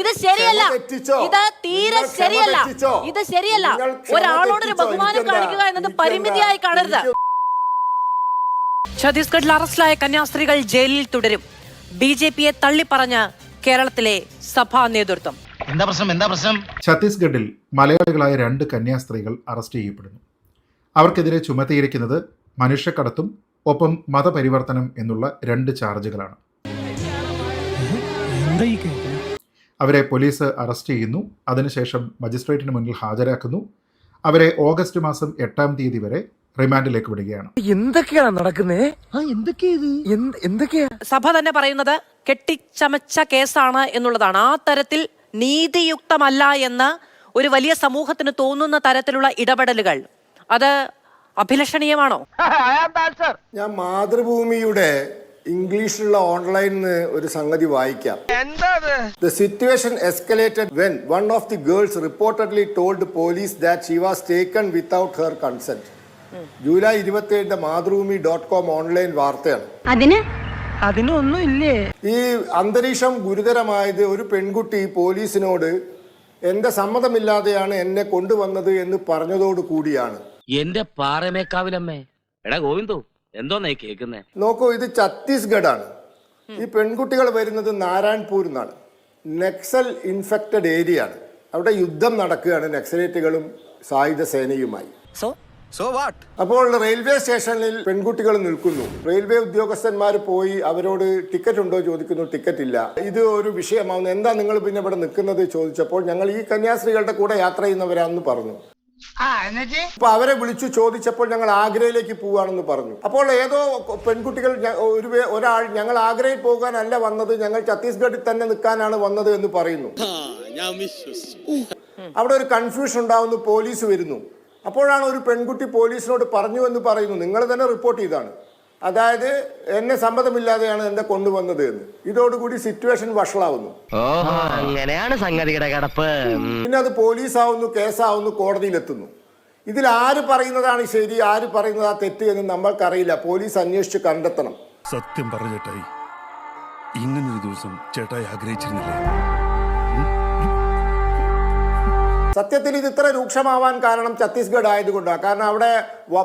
ഇത് ശരിയല്ല. ഇത് തീരെ ശരിയല്ല? ഇത് ശരിയല്ല. ഒരാളോട് ഒരു ഒരാളോടൊരു? ബഹുമാനം കാണിക്കുക എന്നത് പരിമിതിയായി കാണരുത്. ഛത്തീസ്ഗഡിൽ അറസ്റ്റിലായ കന്യാസ്ത്രീകൾ ജയിലിൽ തുടരും. ബി ജെ പിയെ തള്ളിപ്പറഞ്ഞ കേരളത്തിലെ സഭാ നേതൃത്വം. എന്താ പ്രശ്നം? എന്താ പ്രശ്നം? ഛത്തീസ്ഗഡിൽ മലയാളികളായ രണ്ട് കന്യാസ്ത്രീകൾ അറസ്റ്റ് ചെയ്യപ്പെടുന്നു. അവർക്കെതിരെ ചുമത്തിയിരിക്കുന്നത് മനുഷ്യക്കടത്തും ഒപ്പം മതപരിവർത്തനം എന്നുള്ള രണ്ട് ചാർജുകളാണ്. അവരെ പോലീസ് അറസ്റ്റ് ചെയ്യുന്നു. അതിനുശേഷം മജിസ്ട്രേറ്റിന് മുന്നിൽ ഹാജരാക്കുന്നു. അവരെ ഓഗസ്റ്റ് മാസം എട്ടാം തീയതി വരെ റിമാൻഡിലേക്ക് വിടുകയാണ്. എന്തൊക്കെയാണ് നടക്കുന്നത് എന്തൊക്കെയാ? സഭ തന്നെ പറയുന്നത് കെട്ടിച്ചമച്ച കേസാണ് എന്നുള്ളതാണ്. ആ തരത്തിൽ നീതിയുക്തമല്ല എന്ന് ഒരു വലിയ സമൂഹത്തിന് തോന്നുന്ന തരത്തിലുള്ള ഇടപെടലുകൾ. അത് അഭിലഷണീയമാണോ? ഞാൻ മാതൃഭൂമിയുടെ ഇംഗ്ലീഷിലുള്ള ഓൺലൈനിൽ ഒരു സംഗതി വായിക്കാം. The situation escalated when one of the girls reportedly told police that she was taken without her consent July ഇരുപത്തിയേഴിന്റെ Mathrubhumi dot com online വാർത്തയാണ്. അതിന്? അതിനൊന്നും ഇല്ലേ? ഈ അന്തരീക്ഷം ഗുരുതരമായത് ഒരു പെൺകുട്ടി പോലീസിനോട് എന്റെ സമ്മതമില്ലാതെയാണ് എന്നെ കൊണ്ടുവന്നത് എന്ന് പറഞ്ഞതോട് കൂടിയാണ് എന്റെ പാറമേക്കാവിലമ്മേ. എടാ ഗോവിന്ദു എന്തോന്നാ കേൾക്കുന്നേ കേക്കുന്നേ? നോക്കൂ ഇത് ഛത്തീസ്ഗഡ് ആണ് ഈ പെൺകുട്ടികൾ വരുന്നത് നാരായൺപൂർ നിന്നാണ്. നക്സൽ ഇൻഫെക്റ്റഡ് ഏരിയ ആണ് അവിടെ യുദ്ധം നടക്കുകയാണ് നക്സലേറ്റുകളും സായുധ സേനയുമായി. അപ്പോൾ റെയിൽവേ സ്റ്റേഷനിൽ പെൺകുട്ടികൾ നിൽക്കുന്നു. റെയിൽവേ ഉദ്യോഗസ്ഥന്മാർ പോയി അവരോട് ടിക്കറ്റ് ഉണ്ടോ ചോദിക്കുന്നു ടിക്കറ്റ് ഇല്ല. ഇത് ഒരു വിഷയമാവുന്നു. എന്താ നിങ്ങൾ പിന്നെ ഇവിടെ നിൽക്കുന്നത് ചോദിച്ചപ്പോൾ ഞങ്ങൾ ഈ കന്യാസ്ത്രീകളുടെ കൂടെ യാത്ര ചെയ്യുന്നവരാന്ന് പറഞ്ഞു. അപ്പൊ അവരെ വിളിച്ചു ചോദിച്ചപ്പോൾ ഞങ്ങൾ ആഗ്രയിലേക്ക് പോവുകയാണെന്ന് പറഞ്ഞു. അപ്പോൾ ഏതോ പെൺകുട്ടികൾ ഒരു ഒരാൾ ഞങ്ങൾ ആഗ്രയിൽ പോകാനല്ല വന്നത് ഞങ്ങൾ ഛത്തീസ്ഗഡിൽ തന്നെ നിൽക്കാനാണ് വന്നത് എന്ന് പറയുന്നു. അവിടെ ഒരു കൺഫ്യൂഷൻ ഉണ്ടാവുന്നു പോലീസ് വരുന്നു. അപ്പോഴാണ് ഒരു പെൺകുട്ടി പോലീസിനോട് പറഞ്ഞു എന്ന് പറയുന്നു. നിങ്ങൾ തന്നെ റിപ്പോർട്ട് ചെയ്താണ് അതായത് എന്നെ സമ്മതമില്ലാതെയാണ് എന്നെ കൊണ്ടുവന്നത് എന്ന്. ഇതോടുകൂടി സിറ്റുവേഷൻ വഷളാവുന്നു. അങ്ങനെയാണ് സംഗതിയുടെ കിടപ്പ്. പിന്നെ അത് പോലീസാവുന്നു കേസാവുന്നു കോടതിയിലെത്തുന്നു. ഇതിൽ ആര് പറയുന്നതാണ് ശരി ആര് പറയുന്നത് ആ തെറ്റ് എന്ന് നമ്മൾക്കറിയില്ല. പോലീസ് അന്വേഷിച്ച് കണ്ടെത്തണം. സത്യം പറഞ്ഞു ചേട്ടായി ഇങ്ങനൊരു ദിവസം ചേട്ടായി ആഗ്രഹിച്ചിരുന്നില്ലേ? സത്യത്തിൽ ഇത് ഇത്ര രൂക്ഷമാവാൻ കാരണം ഛത്തീസ്ഗഡ് ആയതുകൊണ്ടാണ്. കാരണം അവിടെ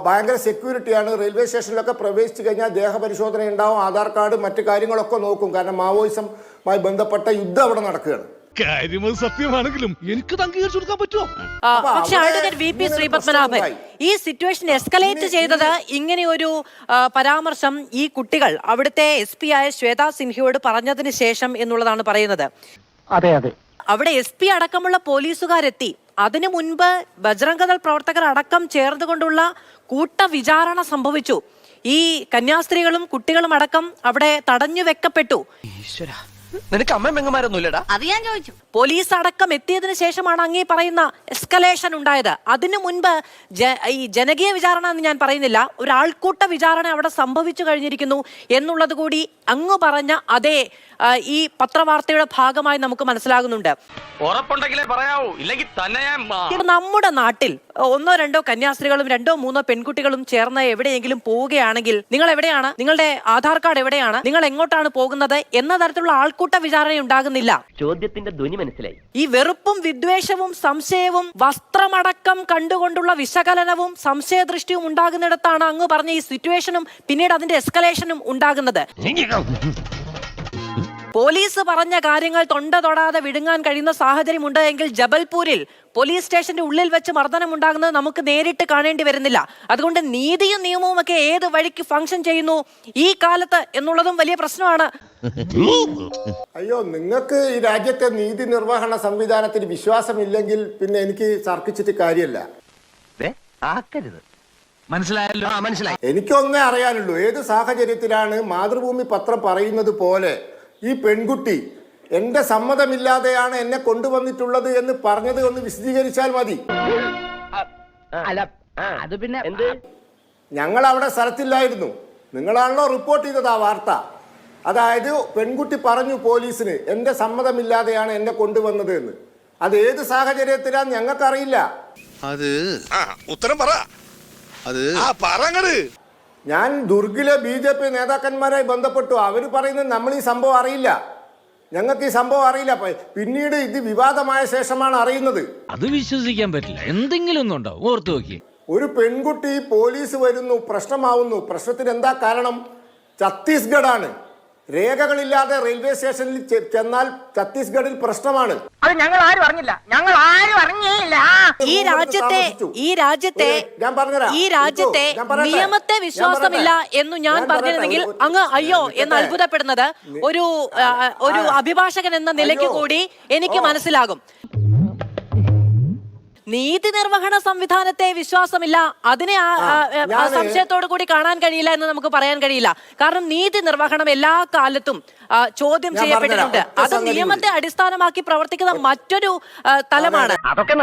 ഭയങ്കര സെക്യൂരിറ്റിയാണ് റെയിൽവേ സ്റ്റേഷനിലൊക്കെ പ്രവേശിച്ചു കഴിഞ്ഞാൽ ദേഹപരിശോധന ഉണ്ടാവും ആധാർ കാർഡ് മറ്റു കാര്യങ്ങളൊക്കെ നോക്കും. കാരണം മാവോയിസവുമായി ബന്ധപ്പെട്ട യുദ്ധം അവിടെ നടക്കുകയാണ്. കാര്യം സത്യമാണെങ്കിലും എനിക്ക് അംഗീകരിച്ചു കൊടുക്കാൻ പറ്റുമോ? പക്ഷെ അവിടെ അഡ്വക്കേറ്റ് വി പി ശ്രീപത്മനാഭൻ ഈ സിറ്റുവേഷൻ എസ്കലേറ്റ് ചെയ്തത് ഇങ്ങനെ ഒരു പരാമർശം ഈ കുട്ടികൾ അവിടുത്തെ എസ് പി ആയ ശ്വേതാ സിൻഹയോട് പറഞ്ഞതിന് ശേഷം എന്നുള്ളതാണ് പറയുന്നത്. അതെ അതെ. അവിടെ എസ് പി അടക്കമുള്ള പോലീസുകാരെത്തി. അതിനു മുൻപ് ബജ്രംഗദൾ പ്രവർത്തകർ അടക്കം ചേർന്നുകൊണ്ടുള്ള കൂട്ട വിചാരണ സംഭവിച്ചു. ഈ കന്യാസ്ത്രീകളും കുട്ടികളും അടക്കം അവിടെ തടഞ്ഞു വെക്കപ്പെട്ടു നിനക്ക് അമ്മ പെങ്ങന്മാരൊന്നും ഇല്ലടാ അത് ഞാൻ ചോദിച്ചു. പോലീസ് അടക്കം എത്തിയതിനു ശേഷമാണ് അങ്ങേ പറയുന്ന എസ്കലേഷൻ ഉണ്ടായത്. അതിനു മുൻപ് ഈ ജനകീയ വിചാരണ എന്ന് ഞാൻ പറയുന്നില്ല ഒരു ആൾക്കൂട്ട വിചാരണ അവിടെ സംഭവിച്ചു കഴിഞ്ഞിരിക്കുന്നു എന്നുള്ളത് കൂടി അങ്ങ് പറഞ്ഞ അതേ ഈ പത്രവാർത്തയുടെ ഭാഗമായി നമുക്ക് മനസ്സിലാകുന്നുണ്ട്. ഉറപ്പുണ്ടെങ്കിലേ പറയാവൂ. ഇല്ലെങ്കിൽ തന്നെ നമ്മുടെ നാട്ടിൽ ഒന്നോ രണ്ടോ കന്യാസ്ത്രീകളും രണ്ടോ മൂന്നോ പെൺകുട്ടികളും ചേർന്ന് എവിടെയെങ്കിലും പോവുകയാണെങ്കിൽ നിങ്ങൾ എവിടെയാണ്? നിങ്ങളുടെ ആധാർ കാർഡ് എവിടെയാണ്? നിങ്ങൾ എങ്ങോട്ടാണ് പോകുന്നത്? എന്ന തരത്തിലുള്ള ആൾക്കൂട്ട വിചാരണ ഉണ്ടാകുന്നില്ല ചോദ്യത്തിന്റെ ധ്വനി മനസ്സിലായി. ഈ വെറുപ്പും വിദ്വേഷവും സംശയവും വസ്ത്രമടക്കം കണ്ടുകൊണ്ടുള്ള വിശകലനവും സംശയദൃഷ്ടിയും ഉണ്ടാകുന്നിടത്താണ് അങ്ങ് പറഞ്ഞ ഈ സിറ്റുവേഷനും പിന്നീട് അതിന്റെ എസ്കലേഷനും ഉണ്ടാകുന്നത്. പോലീസ് പറഞ്ഞ കാര്യങ്ങൾ തൊണ്ട തൊടാതെ വിടുങ്ങാൻ കഴിയുന്ന സാഹചര്യം ഉണ്ട് എങ്കിൽ ജബൽപൂരിൽ പോലീസ് സ്റ്റേഷന്റെ ഉള്ളിൽ വെച്ച് മർദ്ദനം ഉണ്ടാകുന്നത് നമുക്ക് നേരിട്ട് കാണേണ്ടി വരുന്നില്ല. അതുകൊണ്ട് നീതിയും നിയമവും ഒക്കെ ഏത് വഴിക്ക് ഫംഗ്ഷൻ ചെയ്യുന്നു ഈ കാലത്ത് എന്നുള്ളതും വലിയ പ്രശ്നമാണ്. അയ്യോ നിങ്ങൾക്ക് ഈ രാജ്യത്തെ നീതി നിർവഹണ സംവിധാനത്തിന് വിശ്വാസമില്ലെങ്കിൽ പിന്നെ എനിക്ക് തർക്കിച്ചിട്ട് കാര്യമല്ല. ആക്കരുത്. മനസ്സിലായല്ലോ? മനസ്സിലായി. എനിക്കൊന്നേ അറിയാനുള്ളൂ. ഏത് സാഹചര്യത്തിലാണ് മാതൃഭൂമി പത്രം പറയുന്നത് പോലെ ഈ പെൺകുട്ടി എന്റെ സമ്മതമില്ലാതെയാണ് എന്നെ കൊണ്ടുവന്നിട്ടുള്ളത് എന്ന് പറഞ്ഞത് ഒന്ന് വിശദീകരിച്ചാൽ മതി. അല്ല അത് പിന്നെ എന്ത്? ഞങ്ങൾ അവിടെ സ്ഥലത്തില്ലായിരുന്നു. നിങ്ങളാണല്ലോ റിപ്പോർട്ട് ചെയ്തത് ആ വാർത്ത. അതായത് പെൺകുട്ടി പറഞ്ഞു പോലീസിന് എന്റെ സമ്മതമില്ലാതെയാണ് എന്നെ കൊണ്ടുവന്നത് എന്ന്. അത് ഏത് ഞങ്ങൾക്ക് ഞങ്ങൾക്കറിയില്ല. അത് ഉത്തരം പറ. അത് ആ പറങ്ങട്. ഞാൻ ദുർഗിലെ ബി ജെ പി നേതാക്കന്മാരായി ബന്ധപ്പെട്ടു. അവർ പറയുന്നത് നമ്മൾ ഈ സംഭവം അറിയില്ല. ഞങ്ങൾക്ക് ഈ സംഭവം അറിയില്ല. പിന്നീട് ഇത് വിവാദമായ ശേഷമാണ് അറിയുന്നത്. അത് വിശ്വസിക്കാൻ പറ്റില്ല. എന്തെങ്കിലും ഒന്നും ഓർത്തു നോക്കി. ഒരു പെൺകുട്ടി പോലീസ് വരുന്നു പ്രശ്നമാവുന്നു. പ്രശ്നത്തിന് എന്താ കാരണം? ഛത്തീസ്ഗഡാണ്. രേഖകളില്ലാതെ റെയിൽവേ സ്റ്റേഷനിൽ ചെന്നാൽ ഛത്തീസ്ഗഡിൽ പ്രശ്നമാണ്. അത് ഞങ്ങൾ ആരും അറിഞ്ഞില്ല. ഞങ്ങൾ ആരും അറിഞ്ഞില്ല ഈ രാജ്യത്തെ ഈ രാജ്യത്തെ ഞാൻ പറഞ്ഞുതരാം. ഈ രാജ്യത്തെ നിയമത്തെ വിശ്വാസമില്ല എന്ന് ഞാൻ പറഞ്ഞിരുന്നെങ്കിൽ. അങ്ങ് അയ്യോ എന്ന്. അത്ഭുതപ്പെടുന്നത് ഒരു ഒരു അഭിഭാഷകൻ എന്ന നിലയ്ക്ക് കൂടി എനിക്ക് മനസ്സിലാകും. നീതി നിർവഹണ സംവിധാനത്തെ വിശ്വാസമില്ല. അതിനെ സംശയത്തോടു കൂടി കാണാൻ കഴിയില്ല എന്ന് നമുക്ക് പറയാൻ കഴിയില്ല. കാരണം നീതി നിർവഹണം എല്ലാ കാലത്തും ചോദ്യം ചെയ്യപ്പെട്ടിട്ടുണ്ട്. അത് നിയമത്തെ അടിസ്ഥാനമാക്കി പ്രവർത്തിക്കുന്ന മറ്റൊരു തലമാണ്. അതൊക്കെ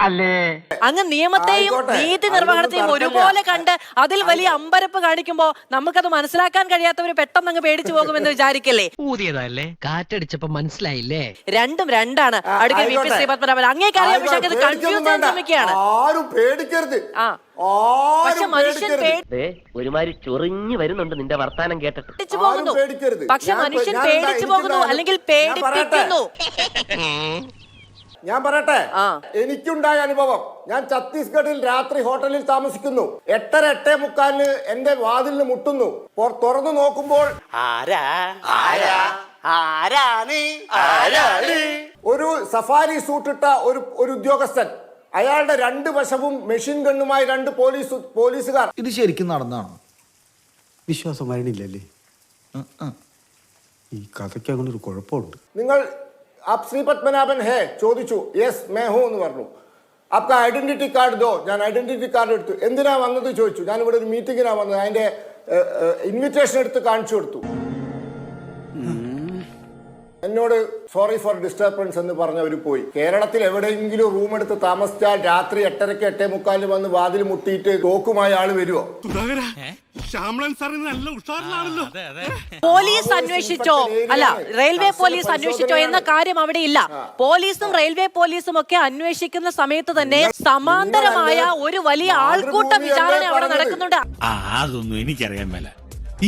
അല്ലേ? അങ്ങ് നിയമത്തെയും. നീതി നിർവഹണത്തെയും ഒരുപോലെ കണ്ട് അതിൽ വലിയ അമ്പരപ്പ് കാണിക്കുമ്പോ നമുക്കത് മനസ്സിലാക്കാൻ കഴിയാത്തവർ പെട്ടെന്ന് അങ്ങ് പേടിച്ചു പോകുമെന്ന് വിചാരിക്കല്ലേ? പുതിയതല്ലേ കാറ്റടിച്ചപ്പോ മനസ്സിലായില്ലേ? രണ്ടും രണ്ടാണ്. അടുക്കൽ വി പി. ശ്രീപത്മനാഭൻ. അങ്ങേക്കറിയാം പക്ഷെ കൺഫ്യൂസ് ശ്രമിക്കുകയാണ് ആരും പേടിക്കരുത്. ആ. പക്ഷെ മനുഷ്യൻ. ഒരുമാതിരി ചൊറിഞ്ഞു വരുന്നുണ്ട് നിന്റെ വർത്താനം കേട്ടിട്ട്. പേടിച്ചു പോകുന്നു. പക്ഷെ ഞാൻ- മനുഷ്യൻ പേടിച്ചു പോകുന്നു അല്ലെങ്കിൽ ഞാൻ പറയട്ടെ. പേടിപ്പിക്കുന്നു. ഞാൻ പറയട്ടെ. എനിക്കുണ്ടായ അനുഭവം. ഞാൻ ഛത്തീസ്ഗഡിൽ രാത്രി ഹോട്ടലിൽ താമസിക്കുന്നു. എട്ടര എട്ടേ മുക്കാലിന് എന്റെ വാതിലിന് മുട്ടുന്നു. തുറന്നു നോക്കുമ്പോൾ ഒരു സഫാരി സൂട്ടിട്ട ഒരു ഒരു ഉദ്യോഗസ്ഥൻ. അയാളുടെ രണ്ട് വശവും മെഷീൻ ഗണ്ണുമായി രണ്ട് പോലീസ് പോലീസുകാർ. ഇത് ശരിക്കും നടന്നാണോ? വിശ്വാസം വരണില്ലല്ലേ. ഈ കഥയ്ക്ക് അങ്ങനെ ഒരു കുഴപ്പമുണ്ട്. നിങ്ങൾ ആപ് ശ്രീ പത്മനാഭൻ ഹേ ചോദിച്ചു യെസ് മേ ഹോ എന്ന് പറഞ്ഞു. അപ്പൊ ഐഡന്റിറ്റി കാർഡ് ദോ? ഞാൻ ഐഡന്റിറ്റി കാർഡ് എടുത്തു. എന്തിനാ വന്നത്? ചോദിച്ചു. ഞാൻ ഇവിടെ ഒരു മീറ്റിങ്ങിനാ വന്നത്. അതിന്റെ ഇൻവിറ്റേഷൻ എടുത്ത് കാണിച്ചു കൊടുത്തു. എന്നോട് സോറി ഫോർ ഡിസ്റ്റർബൻസ് എന്ന് പറഞ്ഞവർ പോയി. കേരളത്തിൽ എവിടെയെങ്കിലും റൂം എടുത്ത് താമസിച്ചാൽ രാത്രി എട്ടരക്ക് എട്ടേ മുക്കാലിന് വന്ന് വാതിൽ മുട്ടിയിട്ട് തോക്കുമായ ആൾ വരുവോ? പോലീസ് അന്വേഷിച്ചോ? അല്ല റെയിൽവേ പോലീസ് അന്വേഷിച്ചോ എന്ന കാര്യം അവിടെ ഇല്ല. പോലീസും റെയിൽവേ പോലീസും ഒക്കെ അന്വേഷിക്കുന്ന സമയത്ത് തന്നെ സമാന്തരമായ ഒരു വലിയ ആൾക്കൂട്ട വിചാരണ അവിടെ നടക്കുന്നുണ്ട്. ആ അതൊന്നും എനിക്കറിയാൻ മേല.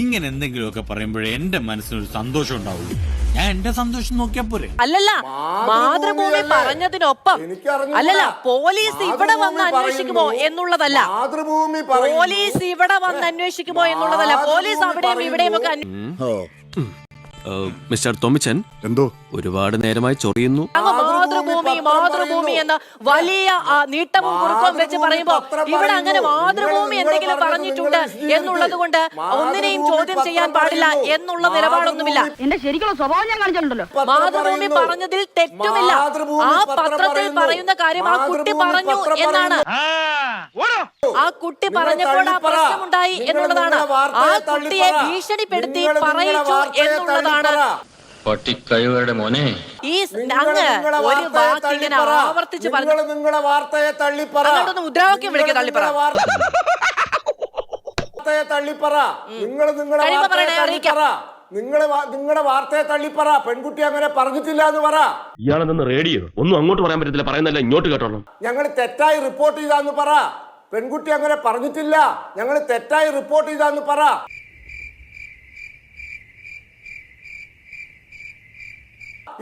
ഇങ്ങനെ എന്തെങ്കിലുമൊക്കെ പറയുമ്പോഴേ എന്റെ മനസ്സിനൊരു സന്തോഷം ഉണ്ടാവുള്ളൂ. ഞാൻ എന്റെ സന്തോഷം നോക്കിയാ പോരെ അല്ലല്ല മാതൃഭൂമി? പറഞ്ഞതിനൊപ്പം. അല്ലല്ല പോലീസ് ഇവിടെ വന്ന് അന്വേഷിക്കുമോ എന്നുള്ളതല്ല മാതൃഭൂമി. പോലീസ് ഇവിടെ വന്ന് അന്വേഷിക്കുമോ എന്നുള്ളതല്ല പോലീസ് അവിടെയും ഇവിടെയും ഒക്കെ മിസ്റ്റർ തോമിച്ചൻ എന്തോ ഒരുപാട് നേരമായി ചൊറിയുന്നു അങ്ങ് മാതൃഭൂമി മാതൃഭൂമി എന്ന് വലിയ ആ, നീട്ടവും കുറുക്കവും വെച്ച് പറയുമ്പോൾ പറയുമ്പോ ഇവിടെ അങ്ങനെ മാതൃഭൂമി എന്തെങ്കിലും പറഞ്ഞിട്ടുണ്ട് എന്നുള്ളത് കൊണ്ട് ഒന്നിനെയും ചോദ്യം ചെയ്യാൻ പാടില്ല എന്നുള്ള നിലപാടൊന്നുമില്ല. മാതൃഭൂമി എന്റെ ശരിക്കുള്ള സ്വഭാവം ഞാൻ കാണിച്ചിട്ടുണ്ടല്ലോ. മാതൃഭൂമി പറഞ്ഞതിൽ തെറ്റുമില്ല. ആ പത്രത്തിൽ പറയുന്ന. കാര്യം ആ കുട്ടി പറഞ്ഞു എന്നാണ്. ആ കുട്ടി പറഞ്ഞപ്പോൾ ആ. പ്രശ്നമുണ്ടായി എന്നുള്ളതാണ്. ആ കുട്ടിയെ ഭീഷണിപ്പെടുത്തി പറയിച്ചു എന്നുള്ളതാണ്. പട്ടിക്കഴിവരുടെ മോനെ. ഈ അങ്ങ് ഒരു വാക്ക് ഇങ്ങനെ. ആവർത്തിച്ച് പറഞ്ഞു നിങ്ങളുടെ വാർത്തയെ തള്ളിപ്പറ. അങ്ങോട്ടൊന്ന് മുദ്രാവാക്യം വിളിക്ക് നിങ്ങൾ തള്ളിപ്പറ. നിങ്ങളുടെ വാർത്ത- വാർത്തയെ തള്ളിപ്പറ. നിങ്ങൾ നിങ്ങളുടെ കഴിയുമ്പോ വാർത്തയെ പറയണേ, അറിയിക്കാം. തള്ളിപ്പറ. നിങ്ങൾ നിങ്ങളുടെ വാർത്തയെ തള്ളിപ്പറ. പെൺകുട്ടി അങ്ങനെ പറഞ്ഞിട്ടില്ല എന്ന് പറ. ഇയാളെന്ന് റേഡിയോ ഒന്നും അങ്ങോട്ട് പറയാൻ പറ്റത്തില്ല. പറയുന്നല്ല ഇങ്ങോട്ട് കേട്ടോളൂ. ഞങ്ങൾ തെറ്റായി റിപ്പോർട്ട് ചെയ്താന്ന് പറ. പെൺകുട്ടി അങ്ങനെ പറഞ്ഞിട്ടില്ല. ഞങ്ങൾ തെറ്റായി റിപ്പോർട്ട് ചെയ്താന്ന് പറ.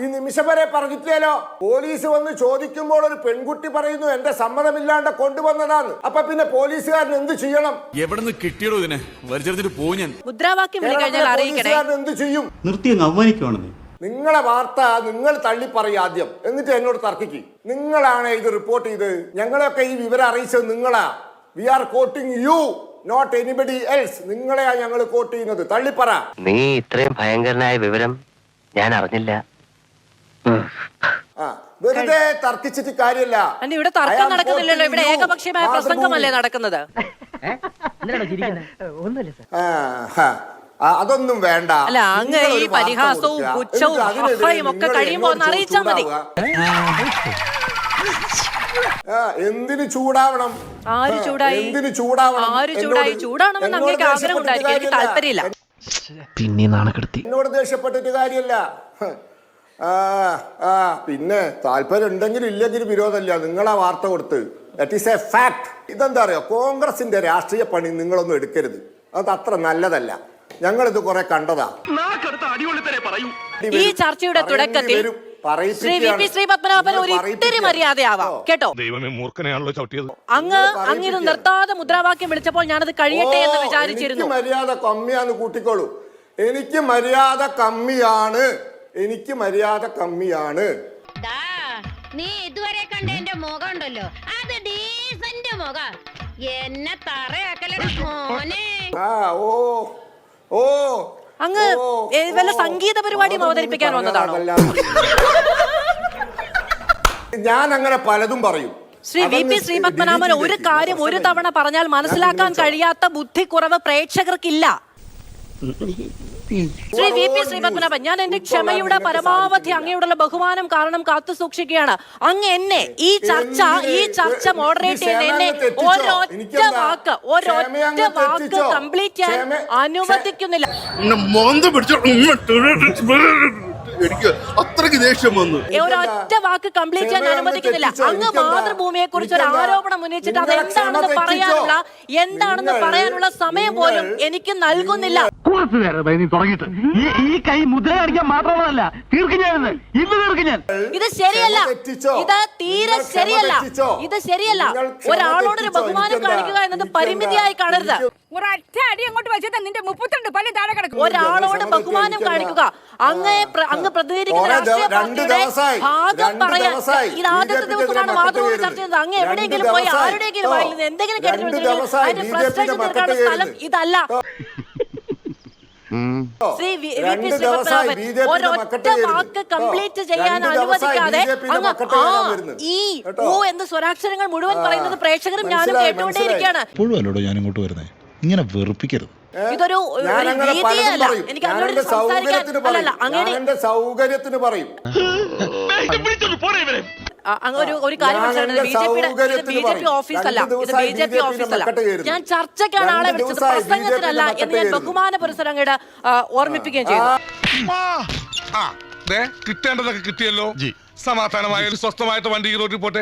ഈ നിമിഷം വരെ പറഞ്ഞിട്ടില്ലല്ലോ. പോലീസ് വന്ന് ചോദിക്കുമ്പോൾ ഒരു പെൺകുട്ടി പറയുന്നു എന്റെ സമ്മതമില്ലാണ്ട് കൊണ്ടുവന്നതാണ് അപ്പൊ പിന്നെ പോലീസുകാരൻ എന്ത് ചെയ്യണം? എവിടെ കിട്ടിയോ ഇതിനെ? വലിച്ചെടുത്തിട്ട് പോകും ഞാൻ. മുദ്രാവാക്യം വിളി കഴിഞ്ഞാൽ അറിയിക്കണേ. പോലീസുകാരൻ എന്ത് ചെയ്യും? നിർത്തി അങ്ങ് അവമാനിക്കുവാണെന്നേ നിങ്ങളെ വാർത്ത നിങ്ങൾ തള്ളി പറയും ആദ്യം. എന്നിട്ട് എന്നോട് തർക്കിക്കും. നിങ്ങളാണ് ഇത് റിപ്പോർട്ട് ചെയ്ത്. ഞങ്ങളെയൊക്കെ ഈ വിവരം അറിയിച്ചത് നിങ്ങളാ. We are quoting you not anybody else നിങ്ങളെയാ ഞങ്ങൾ കോട്ട് ചെയ്യുന്നത്. തള്ളിപ്പറ. നീ ഇത്രയും ഭയങ്കരനായ വിവരം ഞാൻ അറിഞ്ഞില്ല. വെറുതെ തർക്കിച്ചിട്ട് കാര്യമില്ല അല്ല, ഇവിടെ തർക്കം നടക്കുന്നില്ലല്ലോ ഇവിടെ. ഏകപക്ഷീയമായ പ്രസംഗമല്ലേ നടക്കുന്നത് അതൊന്നും വേണ്ട അല്ല, അങ്ങ് ഈ പരിഹാസവും. പുച്ഛവും ഒക്കെ കഴിയുമ്പോ ഒന്ന് അറിയിച്ചാ മതി. എന്തിനു ആ, എന്തിന് ചൂടാവണം ആര് ചൂടായി? എന്തിന് ചൂടാവണം ആര് ചൂടായി? ചൂടാണെന്ന് ചൂടാവണമെന്ന് അങ്ങേക്ക് ആഗ്രഹം ഉണ്ടായിരിക്കും. എനിക്ക്. താല്പര്യമില്ല. പിന്നെ നാണക്കെടുത്തി എന്നോട് ദേഷ്യപ്പെട്ടിട്ട് കാര്യമില്ല. ആ ആ പിന്നെ താല്പര്യം ഉണ്ടെങ്കിലും ഇല്ലെങ്കിലും വിരോധമില്ല. നിങ്ങളാ വാർത്ത കൊടുത്ത്. ദറ്റ് ഈസ് എ ഫാക്ട് ഇതെന്താ അറിയോ? കോൺഗ്രസിന്റെ രാഷ്ട്രീയ പണി നിങ്ങളൊന്നും എടുക്കരുത്. അത് അത്ര നല്ലതല്ല. ഇത് കുറെ കണ്ടതാ. ഈ ചർച്ചയുടെ തുടക്കത്തിൽ ശ്രീ വി പി ശ്രീ പത്മനാഭൻ ഒരു ഇത്തിരി മര്യാദയാവാം. കേട്ടോ? ദൈവമേ മൂർഖനെയാണല്ലോ ചവിട്ടിയത്. അങ്ങ് അങ്ങിത് നിർത്താതെ മുദ്രാവാക്യം വിളിച്ചപ്പോൾ ഞാനത് കഴിയട്ടെ എന്ന് വിചാരിച്ചിരുന്നു. മര്യാദ കമ്മിയാന്ന് കൂട്ടിക്കോളൂ. എനിക്ക് മര്യാദ കമ്മിയാണ്. എനിക്ക് മര്യാദ കമ്മിയാണ്. നീ ഇതുവരെ കണ്ട എന്റെ മുഖം ഉണ്ടല്ലോ അത് ഡീസന്റ് മുഖം. എന്നെ തറയാക്കലട മോനെ. ആ ഓ ഓ അങ്ങ് ഏ, വല്ല സംഗീത പരിപാടിയും അവതരിപ്പിക്കാൻ വന്നതാണോ? ഞാൻ അങ്ങനെ പലതും പറയും. ശ്രീ വി പി അതങ്ങ് ശ്രീ പത്മനാഭൻ ഒരു ചെയ്തേക്ക്. കാര്യം ഒരു പ്രശ്നമില്ല. തവണ പറഞ്ഞാൽ മനസ്സിലാക്കാൻ കഴിയാത്ത കഴിയാത്ത ബുദ്ധിക്കുറവ് പ്രേക്ഷകർക്കില്ല. ശ്രീ വി പി ശ്രീ പത്മനാഭൻ ഞാൻ എന്റെ ക്ഷമയുടെ പരമാവധി അങ്ങയോടുള്ള ബഹുമാനം കാരണം കാത്തു സൂക്ഷിക്കുകയാണ്. അങ്ങ് എന്നെ ഈ ചർച്ച ഈ ചർച്ച മോഡറേറ്റ് ചെയ്ത് എന്നെ ഒരൊറ്റ വാക്ക് ഒരൊറ്റ വാക്ക് കംപ്ലീറ്റ് ചെയ്യാൻ അനുവദിക്കുന്നില്ല. എനിക്ക് അത്രയ്ക്ക് ദേഷ്യം വന്നു. ഒരൊറ്റ വാക്ക് കംപ്ലീറ്റ് ചെയ്യാൻ അനുവദിക്കുന്നില്ല? അങ്ങ് മാതൃഭൂമിയെ കുറിച്ച് ഒരു ആരോപണം ഉന്നയിച്ചിട്ട് അത് എന്താണെന്ന് പറയാനുള്ള എന്താണെന്ന് പറയാനുള്ള സമയം പോലും എനിക്ക് നൽകുന്നില്ല. കുറച്ചു നേരം നീ തുടങ്ങിയിട്ട്. ഈ കൈ മുദ്ര കാണിക്കാൻ മാത്രമല്ല തീർക്കും ഞാൻ ഇന്ന്. തീർക്കും ഞാൻ. ഇത് ശരിയല്ല. ഇത് തീരെ ശരിയല്ല. ഇത് ശരിയല്ല. ഒരാളോടൊരു ബഹുമാനം കാണിക്കുക എന്നത് പരിമിതിയായി കാണരുത്. ഒരൊറ്റ അടി അങ്ങോട്ട് നിന്റെ മുപ്പത്തിരണ്ട് പല്ല് താഴെ കിടക്കും. ഒരാളോട് ബഹുമാനം കാണിക്കുക. അങ്ങേ അങ്ങ് പ്രതികരിക്കുന്ന രാഷ്ട്രീയ രണ്ട് പാർട്ടിയുടെ ഭാഗം രണ്ട് പറയാൻ. ദിവസമായി ഇത് ആദ്യത്തെ BJP ദിവസമാണ് ക്കെതിരെ ചർച്ച അങ്ങ് എവിടെയെങ്കിലും പോയി ആരുടെയെങ്കിലും വായിൽ നിന്ന് എന്തെങ്കിലും കേട്ടിട്ടുണ്ടെങ്കിൽ ദിവസമായി അതിന്റെ ഫ്രസ്ട്രേഷൻ തീർക്കാനുള്ള സ്ഥലം ഇതല്ല. ഒരൊറ്റ വാക്ക് കംപ്ലീറ്റ് ചെയ്യാൻ അനുവദിക്കാതെ ഈ? ഊ എന്ന് സ്വരാക്ഷരങ്ങൾ മുഴുവൻ പറയുന്നത് പ്രേക്ഷകരും ഞാനും കേട്ടുകൊണ്ടേയിരിക്കുകയാണ്. എപ്പോഴും അല്ലോടോ ഞാൻ ഇങ്ങോട്ട് വരുന്നേ? ഇങ്ങനെ വെറുപ്പിക്കരുത്. ഇതൊരു രീതിയല്ല. എനിക്ക് ഞാൻ അതിനോട് സംസാരിക്കാൻ അല്ലല്ല പറയും. അങ്ങനെ സൗകര്യത്തിന് പറയും. ഒരു ഒരു കാര്യം ഞാൻ ബി ജെ പിയുടെ ബി ജെ പി പറയും. ഓഫീസ് അല്ല ഇത് ബി ജെ പി ഞാൻ ചർച്ചയ്ക്കാണ് ആളെ വിളിച്ചത്. പ്രസംഗത്തിനല്ല. എന്ന് ഞാൻ ബഹുമാന ഓർമ്മിപ്പിക്കുകയും ചെയ്തു. കിട്ടേണ്ടതൊക്കെ കിട്ടിയല്ലോ. സമാധാനമായ ഒരു സ്വസ്ഥമായിട്ട് വണ്ടി ഈ റോഡിൽ പോട്ടെ.